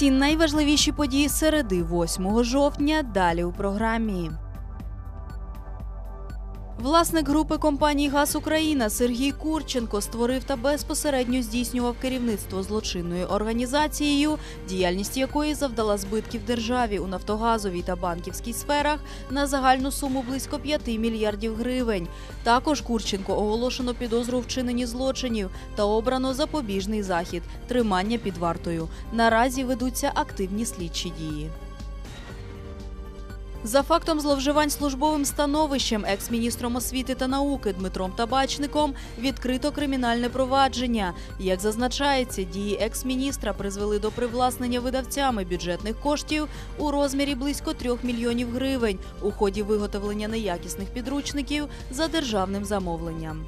Всі найважливіші події середи 8 жовтня далі у програмі. Власник групи компанії Газ Україна Сергій Курченко створив та безпосередньо здійснював керівництво злочинною організацією, діяльність якої завдала збитків державі у нафтогазовій та банківській сферах на загальну суму близько 5 мільярдів гривень. Також Курченко оголошено підозру у вчиненні злочинів та обрано запобіжний захід тримання під вартою. Наразі ведуться активні слідчі дії. За фактом зловживань службовим становищем екс-міністром освіти та науки Дмитром Табачником відкрито кримінальне провадження. Як зазначається, дії екс-міністра призвели до привласнення видавцями бюджетних коштів у розмірі близько 3 мільйонів гривень у ході виготовлення неякісних підручників за державним замовленням.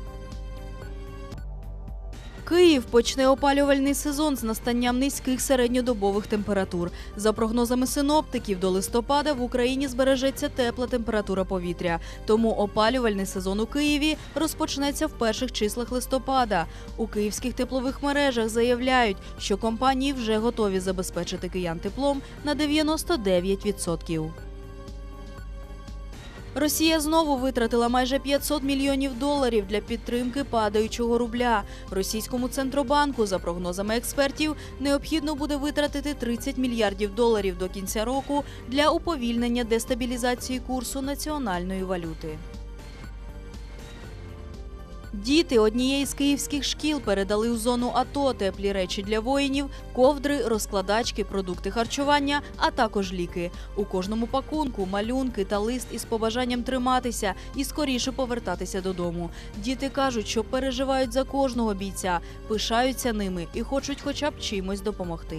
Київ почне опалювальний сезон з настанням низьких середньодобових температур. За прогнозами синоптиків, до листопада в Україні збережеться тепла температура повітря. Тому опалювальний сезон у Києві розпочнеться в перших числах листопада. У київських теплових мережах заявляють, що компанії вже готові забезпечити киян теплом на 99%. Росія знову витратила майже 500 мільйонів доларів для підтримки падаючого рубля. Російському центробанку, за прогнозами експертів, необхідно буде витратити 30 мільярдів доларів до кінця року для уповільнення дестабілізації курсу національної валюти. Діти однієї з київських шкіл передали у зону АТО теплі речі для воїнів, ковдри, розкладачки, продукти харчування, а також ліки. У кожному пакунку малюнки та лист із побажанням триматися і скоріше повертатися додому. Діти кажуть, що переживають за кожного бійця, пишаються ними і хочуть хоча б чимось допомогти.